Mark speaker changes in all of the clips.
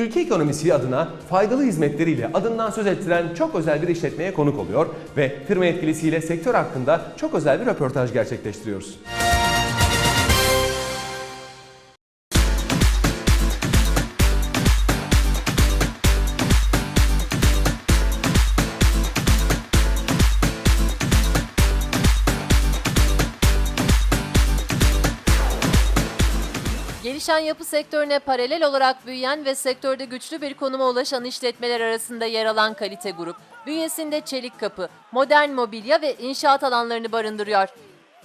Speaker 1: Ülke ekonomisi adına faydalı hizmetleriyle adından söz ettiren çok özel bir işletmeye konuk oluyor ve firma yetkilisiyle sektör hakkında çok özel bir röportaj gerçekleştiriyoruz.
Speaker 2: Gelişen yapı sektörüne paralel olarak büyüyen ve sektörde güçlü bir konuma ulaşan işletmeler arasında yer alan Kalite Grup, bünyesinde çelik kapı, modern mobilya ve inşaat alanlarını barındırıyor.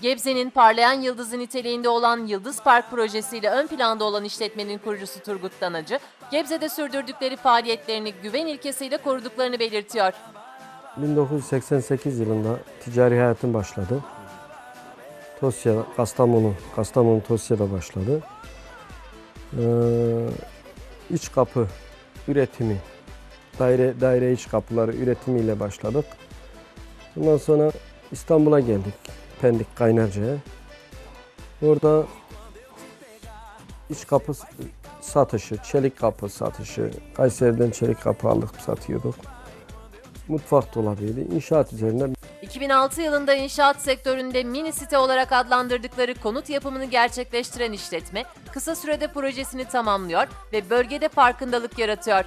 Speaker 2: Gebze'nin parlayan yıldızı niteliğinde olan Yıldız Park projesiyle ön planda olan işletmenin kurucusu Turgut Danacı, Gebze'de sürdürdükleri faaliyetlerini güven ilkesiyle koruduklarını belirtiyor.
Speaker 3: 1988 yılında ticari hayatım başladı. Tosya, Kastamonu, Kastamonu Tosya'da başladı. Ee, iç kapı üretimi, daire daire iç kapıları üretimiyle başladık. Ondan sonra İstanbul'a geldik, Pendik Kaynarca'ya. Orada iç kapı satışı, çelik kapı satışı, Kayseri'den çelik kapı aldık satıyorduk. Mutfak dolabıydı. İnşaat üzerine
Speaker 2: 2006 yılında inşaat sektöründe mini site olarak adlandırdıkları konut yapımını gerçekleştiren işletme, kısa sürede projesini tamamlıyor ve bölgede farkındalık yaratıyor.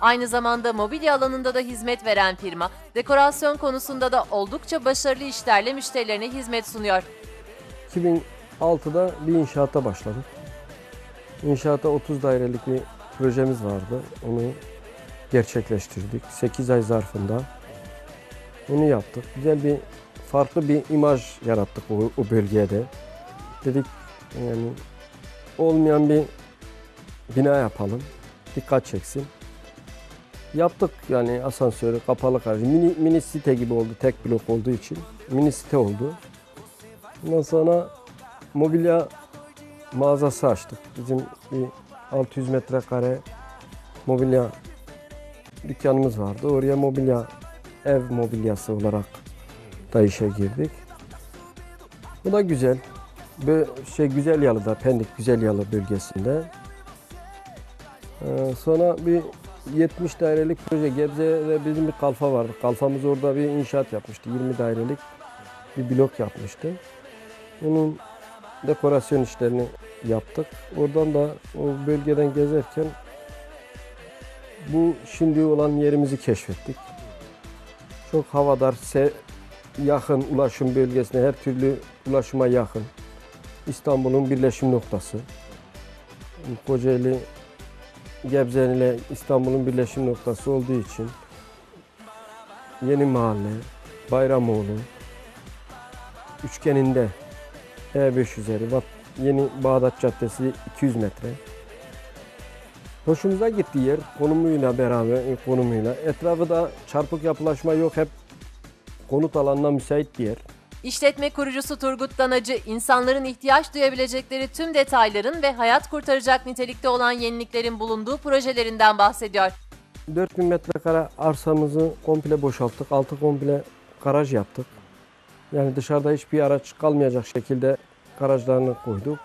Speaker 2: Aynı zamanda mobilya alanında da hizmet veren firma, dekorasyon konusunda da oldukça başarılı işlerle müşterilerine hizmet sunuyor.
Speaker 3: 2006'da bir inşaata başladık. İnşaata 30 dairelik bir projemiz vardı. Onu gerçekleştirdik. 8 ay zarfında. Onu yaptık. Güzel bir farklı bir imaj yarattık o, o bölgede. Dedik yani olmayan bir bina yapalım. Dikkat çeksin. Yaptık yani asansörü, kapalı garaj. Mini, mini site gibi oldu tek blok olduğu için. Mini site oldu. Ondan sonra mobilya mağazası açtık. Bizim bir 600 metrekare mobilya dükkanımız vardı. Oraya mobilya, ev mobilyası olarak da işe girdik. Bu da güzel. Bu şey güzel yalıda, Pendik güzel yalı bölgesinde. Ee, sonra bir 70 dairelik proje Gebze'de bizim bir kalfa vardı. Kalfamız orada bir inşaat yapmıştı. 20 dairelik bir blok yapmıştı. Onun dekorasyon işlerini yaptık. Oradan da o bölgeden gezerken bu şimdi olan yerimizi keşfettik. Çok havadar, yakın ulaşım bölgesine, her türlü ulaşıma yakın. İstanbul'un birleşim noktası. Kocaeli, Gebze ile İstanbul'un birleşim noktası olduğu için Yeni Mahalle, Bayramoğlu, üçgeninde E5 üzeri, Yeni Bağdat Caddesi 200 metre. Hoşumuza gitti yer konumuyla beraber konumuyla. Etrafı da çarpık yapılaşma yok hep konut alanına müsait bir yer.
Speaker 2: İşletme kurucusu Turgut Danacı, insanların ihtiyaç duyabilecekleri tüm detayların ve hayat kurtaracak nitelikte olan yeniliklerin bulunduğu projelerinden bahsediyor.
Speaker 3: 4000 metrekare arsamızı komple boşalttık. Altı komple garaj yaptık. Yani dışarıda hiçbir araç kalmayacak şekilde garajlarını koyduk.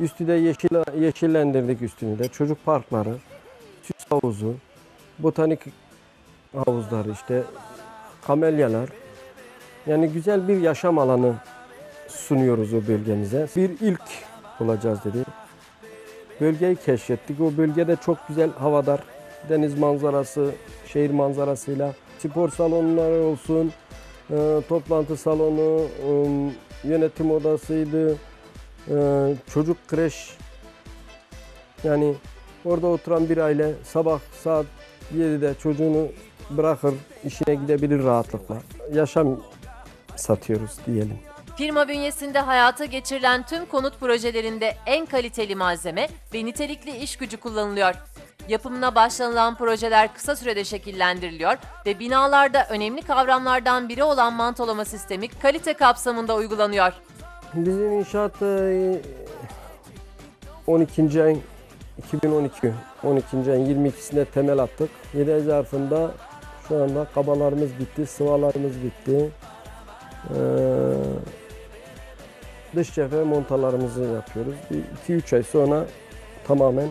Speaker 3: Üstü de yeşil, yeşillendirdik üstünü de. Çocuk parkları, süs havuzu, botanik havuzları işte, kamelyalar. Yani güzel bir yaşam alanı sunuyoruz o bölgemize. Bir ilk olacağız dedi. Bölgeyi keşfettik. O bölgede çok güzel havadar, deniz manzarası, şehir manzarasıyla spor salonları olsun, e, toplantı salonu, e, yönetim odasıydı, e, çocuk kreş. Yani orada oturan bir aile sabah saat 7'de çocuğunu bırakır, işine gidebilir rahatlıkla. Yaşam satıyoruz diyelim.
Speaker 2: Firma bünyesinde hayata geçirilen tüm konut projelerinde en kaliteli malzeme ve nitelikli iş gücü kullanılıyor. Yapımına başlanılan projeler kısa sürede şekillendiriliyor ve binalarda önemli kavramlardan biri olan mantolama sistemi kalite kapsamında uygulanıyor.
Speaker 3: Bizim inşaat e, 12. ayın 2012 12. ayın 22'sinde temel attık. 7 ay zarfında şu anda kabalarımız bitti, sıvalarımız bitti. Ee, dış cephe montalarımızı yapıyoruz. 2-3 ay sonra tamamen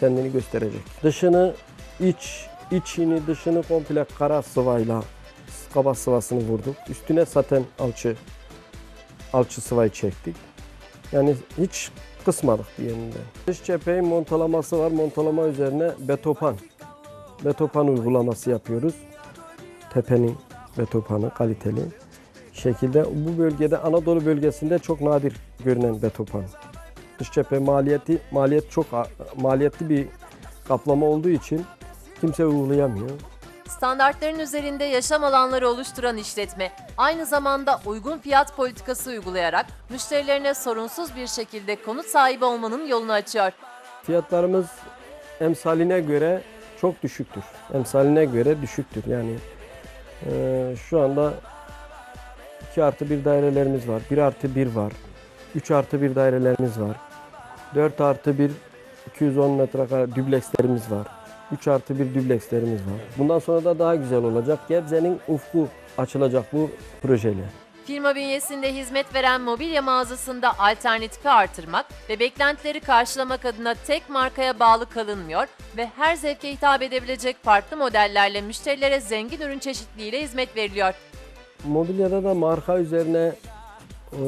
Speaker 3: kendini gösterecek. Dışını, iç, içini, dışını komple kara sıvayla kaba sıvasını vurduk. Üstüne zaten alçı, alçı sıvayı çektik. Yani hiç kısmadık bir yerinden. Dış cepheyi montalaması var. Montalama üzerine betopan. Betopan uygulaması yapıyoruz. Tepenin betopanı kaliteli şekilde. Bu bölgede Anadolu bölgesinde çok nadir görünen betopan. Dış cephe maliyeti maliyet çok maliyetli bir kaplama olduğu için kimse uygulayamıyor.
Speaker 2: Standartların üzerinde yaşam alanları oluşturan işletme, aynı zamanda uygun fiyat politikası uygulayarak müşterilerine sorunsuz bir şekilde konut sahibi olmanın yolunu açıyor.
Speaker 3: Fiyatlarımız emsaline göre çok düşüktür. Emsaline göre düşüktür. Yani eee, şu anda 2 artı 1 dairelerimiz var. 1 artı 1 var. 3 artı 1 dairelerimiz var. 4 artı 1 210 metrekare düblekslerimiz var. 3 artı 1 düblekslerimiz var. Bundan sonra da daha güzel olacak. Gebze'nin ufku açılacak bu projeyle.
Speaker 2: Firma bünyesinde hizmet veren mobilya mağazasında alternatifi artırmak ve beklentileri karşılamak adına tek markaya bağlı kalınmıyor ve her zevke hitap edebilecek farklı modellerle müşterilere zengin ürün çeşitliliğiyle hizmet veriliyor.
Speaker 3: Mobilyada da marka üzerine e,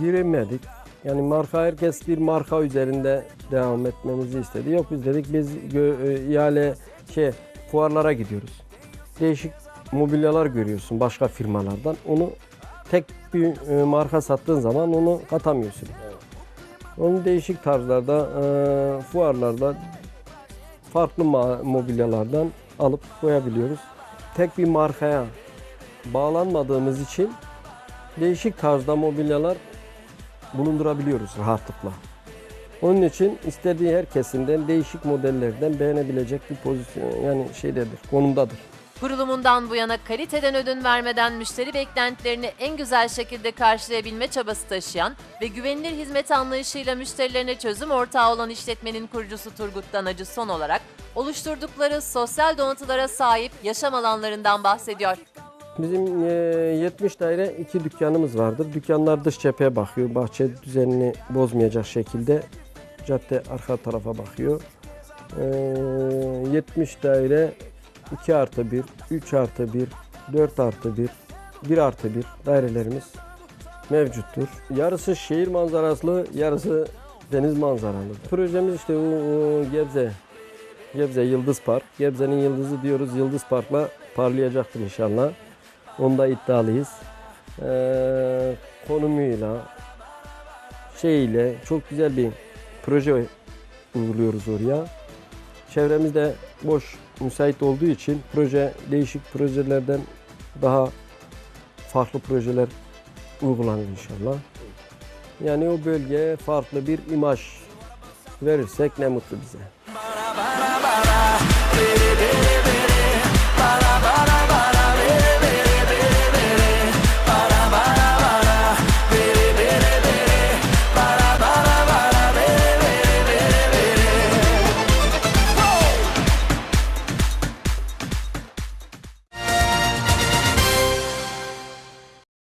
Speaker 3: giremedik. Yani marka herkes bir marka üzerinde devam etmemizi istedi. Yok biz dedik biz e, ihale şey fuarlara gidiyoruz. Değişik mobilyalar görüyorsun başka firmalardan. Onu tek bir e, marka sattığın zaman onu katamıyorsun. Onu değişik tarzlarda e, fuarlarda farklı mobilyalardan alıp koyabiliyoruz. Tek bir markaya bağlanmadığımız için değişik tarzda mobilyalar bulundurabiliyoruz rahatlıkla. Onun için istediği her kesimden değişik modellerden beğenebilecek bir pozisyon yani şeydedir, konumdadır.
Speaker 2: Kurulumundan bu yana kaliteden ödün vermeden müşteri beklentilerini en güzel şekilde karşılayabilme çabası taşıyan ve güvenilir hizmet anlayışıyla müşterilerine çözüm ortağı olan işletmenin kurucusu Turgut Danacı son olarak oluşturdukları sosyal donatılara sahip yaşam alanlarından bahsediyor.
Speaker 3: Bizim e, 70 daire iki dükkanımız vardır. Dükkanlar dış cepheye bakıyor. Bahçe düzenini bozmayacak şekilde cadde arka tarafa bakıyor. E, 70 daire 2 artı 1, 3 artı 1, 4 artı 1, 1 artı 1 dairelerimiz mevcuttur. Yarısı şehir manzaraslı, yarısı deniz manzaralı. Projemiz işte bu Gebze, Gebze Yıldız Park. Gebze'nin yıldızı diyoruz. Yıldız Park'la parlayacaktır inşallah. Onda iddialıyız. Ee, konumuyla, şeyiyle çok güzel bir proje uyguluyoruz oraya. Çevremizde boş, müsait olduğu için proje değişik projelerden daha farklı projeler uygulanır inşallah. Yani o bölgeye farklı bir imaj verirsek ne mutlu bize.